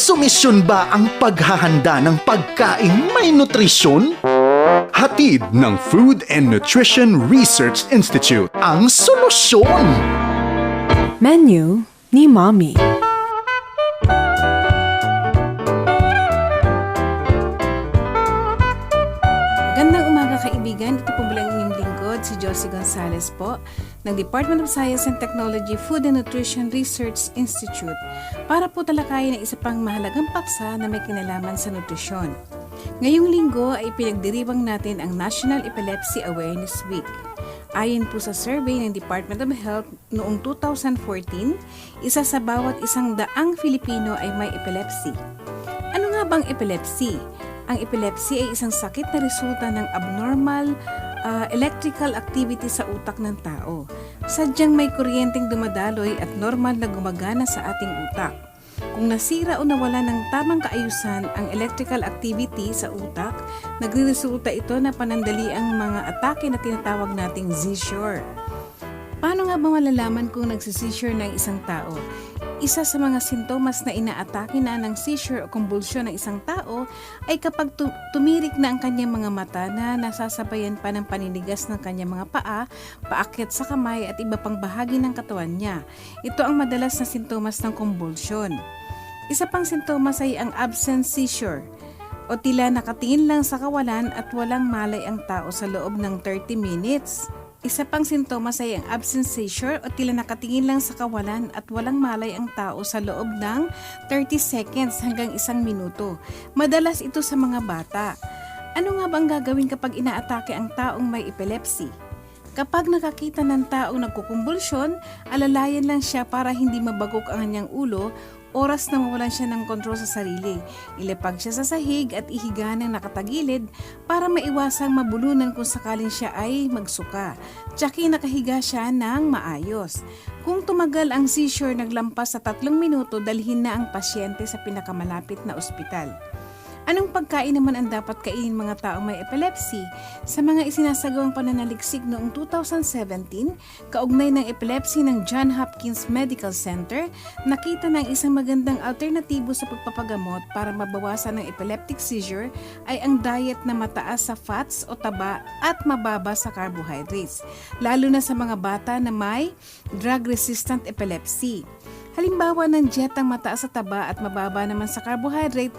Konsumisyon ba ang paghahanda ng pagkain may nutrisyon? Hatid ng Food and Nutrition Research Institute ang solusyon! Menu ni Mommy. Gandang umaga kaibigan, ito po mula lingkod, si Josie Gonzalez po, ng Department of Science and Technology Food and Nutrition Research Institute para po talakayin ang isa pang mahalagang paksa na may kinalaman sa nutrisyon. Ngayong linggo ay pinagdiriwang natin ang National Epilepsy Awareness Week. Ayon po sa survey ng Department of Health noong 2014, isa sa bawat isang daang Filipino ay may epilepsy. Ano nga bang epilepsy? Ang epilepsy ay isang sakit na resulta ng abnormal ah, electrical activity sa utak ng tao. Sadyang may kuryenteng dumadaloy at normal na gumagana sa ating utak. Kung nasira o nawala ng tamang kaayusan ang electrical activity sa utak, nagreresulta ito na panandali ang mga atake na tinatawag nating seizure. Paano nga ba malalaman kung nagsisisure ng isang tao? Isa sa mga sintomas na inaatake na ng seizure o convulsion ng isang tao ay kapag tu- tumirik na ang kanyang mga mata na nasasabayan pa ng paninigas ng kanyang mga paa, paakyat sa kamay at iba pang bahagi ng katawan niya. Ito ang madalas na sintomas ng convulsion. Isa pang sintomas ay ang absent seizure o tila nakatingin lang sa kawalan at walang malay ang tao sa loob ng 30 minutes. Isa pang sintomas ay ang absent seizure o tila nakatingin lang sa kawalan at walang malay ang tao sa loob ng 30 seconds hanggang isang minuto. Madalas ito sa mga bata. Ano nga bang gagawin kapag inaatake ang taong may epilepsy? Kapag nakakita ng taong nagkukumbulsyon, alalayan lang siya para hindi mabagok ang kanyang ulo oras na mawalan siya ng kontrol sa sarili. Ilapag siya sa sahig at ihiga ng nakatagilid para maiwasang mabulunan kung sakaling siya ay magsuka. Tsaki nakahiga siya ng maayos. Kung tumagal ang seizure naglampas sa tatlong minuto, dalhin na ang pasyente sa pinakamalapit na ospital. Anong pagkain naman ang dapat kainin mga taong may epilepsy? Sa mga isinasagawang pananaliksik noong 2017, kaugnay ng epilepsy ng John Hopkins Medical Center, nakita ng isang magandang alternatibo sa pagpapagamot para mabawasan ng epileptic seizure ay ang diet na mataas sa fats o taba at mababa sa carbohydrates, lalo na sa mga bata na may drug-resistant epilepsy. Halimbawa ng dietang mataas sa taba at mababa naman sa carbohydrate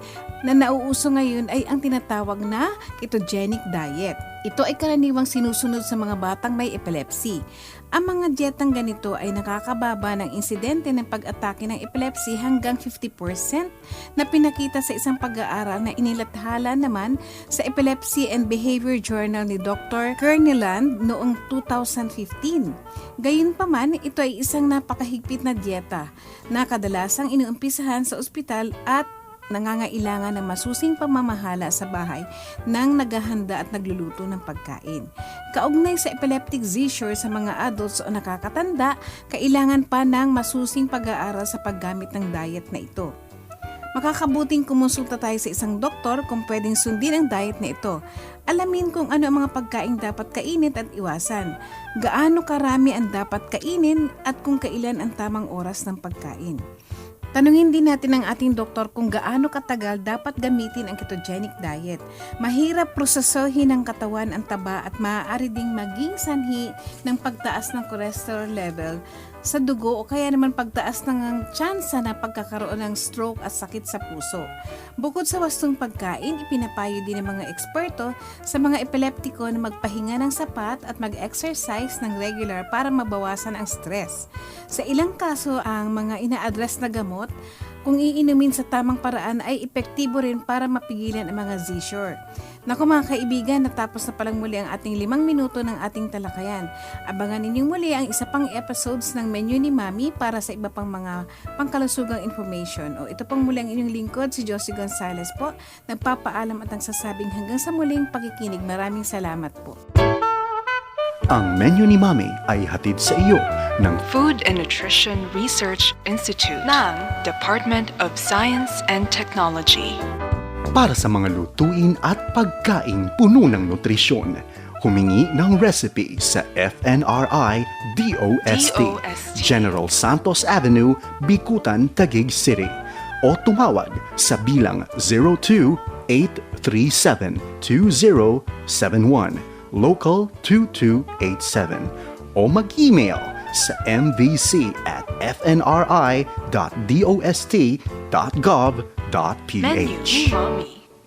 na nauuso ngayon ay ang tinatawag na ketogenic diet. Ito ay karaniwang sinusunod sa mga batang may epilepsy. Ang mga dietang ganito ay nakakababa ng insidente ng pag-atake ng epilepsy hanggang 50% na pinakita sa isang pag-aaral na inilathala naman sa Epilepsy and Behavior Journal ni Dr. Kerneland noong 2015. Gayunpaman, ito ay isang napakahigpit na dieta na kadalasang inuumpisahan sa ospital at nangangailangan ng masusing pamamahala sa bahay ng naghahanda at nagluluto ng pagkain. Kaugnay sa epileptic seizure sa mga adults o nakakatanda, kailangan pa ng masusing pag-aaral sa paggamit ng diet na ito. Makakabuting kumonsulta tayo sa isang doktor kung pwedeng sundin ang diet na ito. Alamin kung ano ang mga pagkain dapat kainin at iwasan. Gaano karami ang dapat kainin at kung kailan ang tamang oras ng pagkain. Tanungin din natin ang ating doktor kung gaano katagal dapat gamitin ang ketogenic diet. Mahirap prosesohin ng katawan ang taba at maaari ding maging sanhi ng pagtaas ng cholesterol level sa dugo o kaya naman pagtaas ng tsansa na pagkakaroon ng stroke at sakit sa puso. Bukod sa wastong pagkain, ipinapayo din ng mga eksperto sa mga epileptiko na magpahinga ng sapat at mag-exercise ng regular para mabawasan ang stress. Sa ilang kaso, ang mga ina-address na gamot kung iinumin sa tamang paraan ay epektibo rin para mapigilan ang mga seizure. Naku mga kaibigan, natapos na palang muli ang ating limang minuto ng ating talakayan. Abangan ninyong muli ang isa pang episodes ng Menu ni Mami para sa iba pang mga pangkalusugang information. O ito pang muli ang inyong lingkod, si Josie Gonzalez po. Nagpapaalam at ang sasabing hanggang sa muling pakikinig. Maraming salamat po. Ang menu ni Mami ay hatid sa iyo ng Food and Nutrition Research Institute ng Department of Science and Technology. para sa mga lutuin at pagkain puno ng nutrisyon. Humingi ng recipe sa FNRI DOST, DOST. General Santos Avenue, Bikutan, Taguig City. o tumawag sa bilang 02-837-2071 Local 2287 o mag-email sa mvc at fnri.dost.gov.ph. Menu.